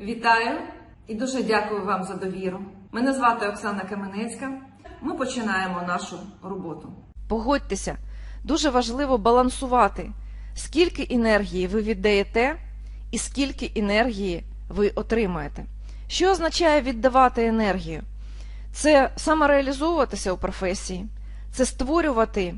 Вітаю і дуже дякую вам за довіру. Мене звати Оксана Каменецька. Ми починаємо нашу роботу. Погодьтеся, дуже важливо балансувати, скільки енергії ви віддаєте і скільки енергії ви отримаєте. Що означає віддавати енергію? Це самореалізовуватися у професії, це створювати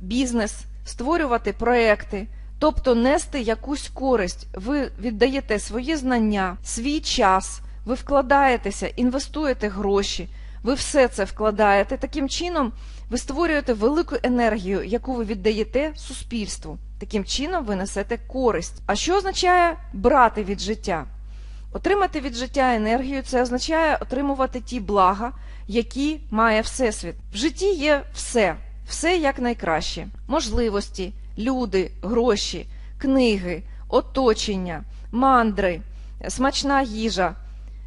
бізнес, створювати проекти, тобто нести якусь користь. Ви віддаєте свої знання, свій час, ви вкладаєтеся, інвестуєте гроші, ви все це вкладаєте. Таким чином ви створюєте велику енергію, яку ви віддаєте суспільству. Таким чином ви несете користь. А що означає брати від життя? Отримати від життя енергію це означає отримувати ті блага, які має Всесвіт. В житті є все, все як найкраще: можливості, люди, гроші, книги, оточення, мандри, смачна їжа,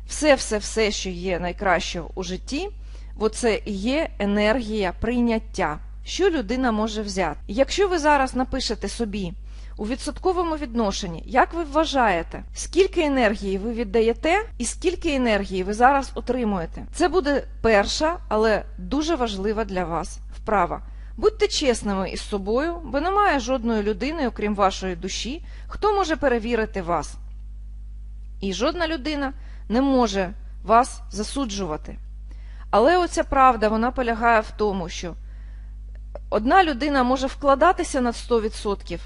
все, все, все, що є найкращого у житті, оце і є енергія прийняття, що людина може взяти. Якщо ви зараз напишете собі у відсотковому відношенні, як ви вважаєте, скільки енергії ви віддаєте і скільки енергії ви зараз отримуєте? Це буде перша, але дуже важлива для вас вправа. Будьте чесними із собою, бо немає жодної людини, окрім вашої душі, хто може перевірити вас. І жодна людина не може вас засуджувати. Але оця правда вона полягає в тому, що одна людина може вкладатися на 100%,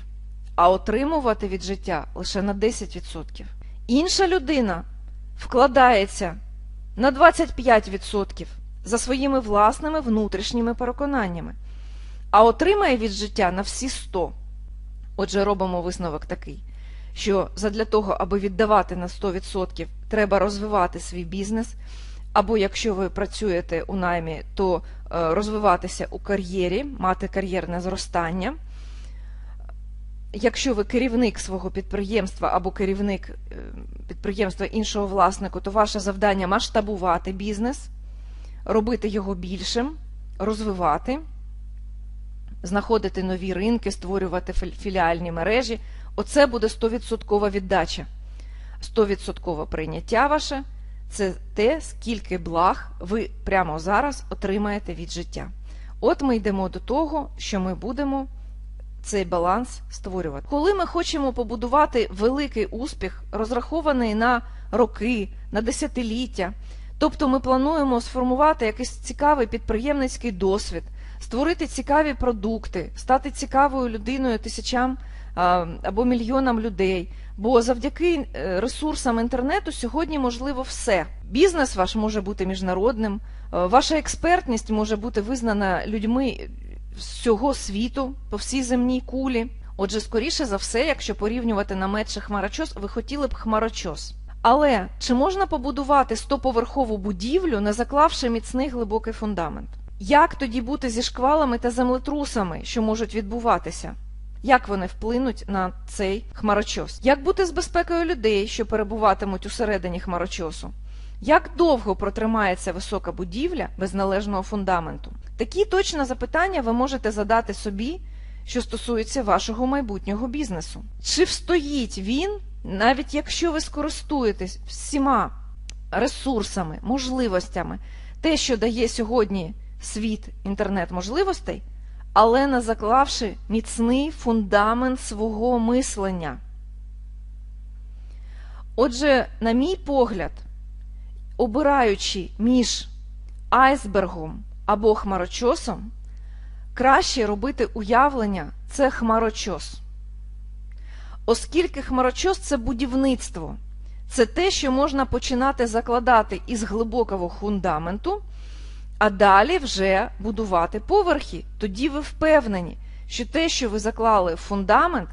а отримувати від життя лише на 10%. Інша людина вкладається на 25% за своїми власними внутрішніми переконаннями, а отримає від життя на всі 100%. Отже, робимо висновок такий, що задля того, аби віддавати на 100%, треба розвивати свій бізнес, або якщо ви працюєте у наймі, то е, розвиватися у кар'єрі, мати кар'єрне зростання. Якщо ви керівник свого підприємства або керівник е, підприємства іншого власнику, то ваше завдання масштабувати бізнес, робити його більшим, розвивати, знаходити нові ринки, створювати фі- філіальні мережі. Оце буде 100% віддача. 100% прийняття ваше це те, скільки благ ви прямо зараз отримаєте від життя. От ми йдемо до того, що ми будемо цей баланс створювати. Коли ми хочемо побудувати великий успіх, розрахований на роки, на десятиліття, тобто ми плануємо сформувати якийсь цікавий підприємницький досвід, створити цікаві продукти, стати цікавою людиною тисячам або мільйонам людей. Бо завдяки е, ресурсам інтернету сьогодні можливо все. Бізнес ваш може бути міжнародним, е, ваша експертність може бути визнана людьми всього світу по всій земній кулі. Отже, скоріше за все, якщо порівнювати намет чи хмарочос, ви хотіли б хмарочос. Але чи можна побудувати стоповерхову будівлю, не заклавши міцний глибокий фундамент? Як тоді бути зі шквалами та землетрусами, що можуть відбуватися? Як вони вплинуть на цей хмарочос? Як бути з безпекою людей, що перебуватимуть усередині хмарочосу? Як довго протримається висока будівля без належного фундаменту? Такі точно запитання ви можете задати собі, що стосується вашого майбутнього бізнесу. Чи встоїть він, навіть якщо ви скористуєтесь всіма ресурсами, можливостями, те, що дає сьогодні світ інтернет-можливостей, але не заклавши міцний фундамент свого мислення? Отже, на мій погляд, обираючи між айсбергом або хмарочосом, краще робити уявлення це хмарочос. Оскільки хмарочос це будівництво, це те, що можна починати закладати із глибокого фундаменту, а далі вже будувати поверхи. Тоді ви впевнені, що те, що ви заклали в фундамент,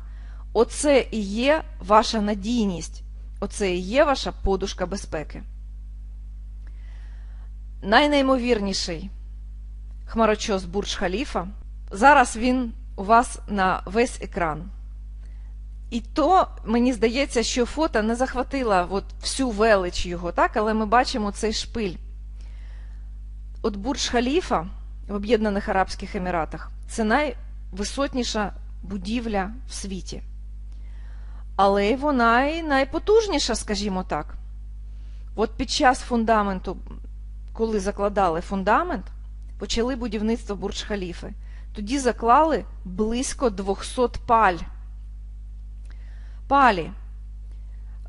оце і є ваша надійність, оце і є ваша подушка безпеки. Найнеймовірніший хмарочос Бурдж Халіфа. Зараз він у вас на весь екран. І то мені здається, що фото не захватило от всю велич його, так? але ми бачимо цей шпиль. От Бурдж Халіфа в Об'єднаних Арабських Еміратах це найвисотніша будівля в світі. Але вона і найпотужніша, скажімо так. От під час фундаменту, коли закладали фундамент, почали будівництво Бурдж-Халіфи. Тоді заклали близько 200 паль. Палі.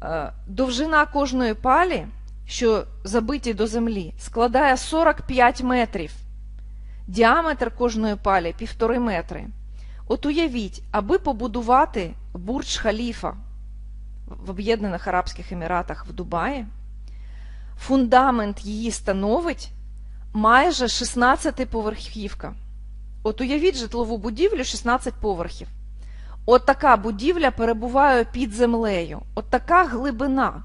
Е, Довжина кожної палі, що забиті до землі, складає 45 метрів. Діаметр кожної палі півтори метри. От уявіть, аби побудувати Бурдж-Халіфа в Об'єднаних Арабських Еміратах в Дубаї, фундамент її становить майже 16-поверхівка. От уявіть житлову будівлю 16 поверхів. От така будівля перебуває під землею. От така глибина.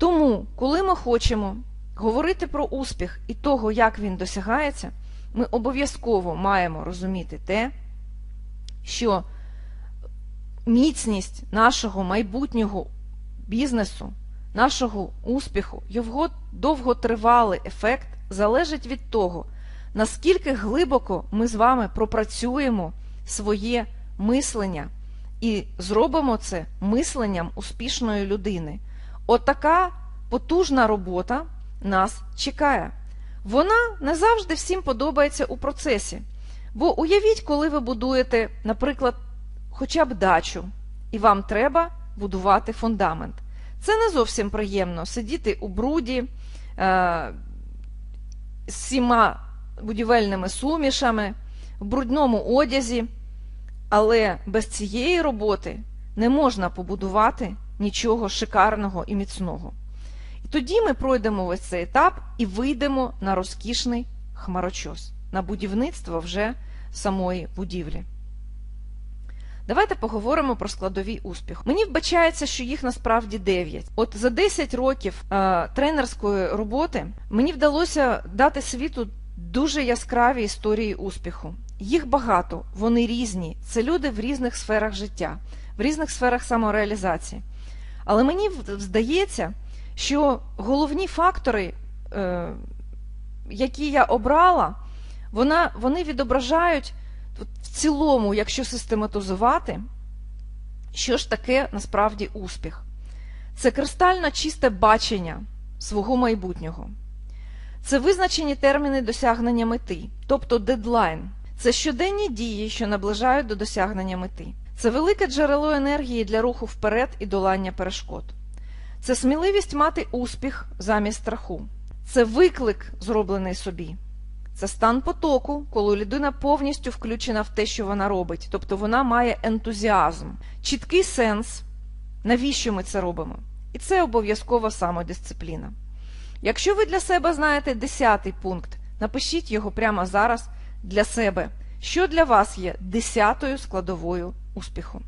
Тому, коли ми хочемо говорити про успіх і того, як він досягається, ми обов'язково маємо розуміти те, що міцність нашого майбутнього бізнесу, нашого успіху, його довготривалий ефект залежить від того, наскільки глибоко ми з вами пропрацюємо своє мислення і зробимо це мисленням успішної людини. От потужна робота нас чекає. Вона не завжди всім подобається у процесі. Бо уявіть, коли ви будуєте, наприклад, хоча б дачу, і вам треба будувати фундамент. Це не зовсім приємно сидіти у бруді е, з всіма будівельними сумішами, в брудному одязі, але без цієї роботи не можна побудувати нічого шикарного і міцного. І тоді ми пройдемо весь цей етап і вийдемо на розкішний хмарочос, на будівництво вже самої будівлі. Давайте поговоримо про складові успіху. Мені вбачається, що їх насправді 9. От за 10 років е, тренерської роботи мені вдалося дати світу дуже яскраві історії успіху. Їх багато, вони різні. Це люди в різних сферах життя, в різних сферах самореалізації. Але мені здається, що головні фактори, е, які я обрала, вона, вони відображають в цілому, якщо систематизувати, що ж таке насправді успіх. Це кристально чисте бачення свого майбутнього. Це визначені терміни досягнення мети, тобто дедлайн. Це щоденні дії, що наближають до досягнення мети. Це велике джерело енергії для руху вперед і долання перешкод. Це сміливість мати успіх замість страху. Це виклик, зроблений собі. Це стан потоку, коли людина повністю включена в те, що вона робить, тобто вона має ентузіазм, чіткий сенс, навіщо ми це робимо. І це обов'язкова самодисципліна. Якщо ви для себе знаєте десятий пункт, напишіть його прямо зараз для себе, що для вас є десятою складовою успіху.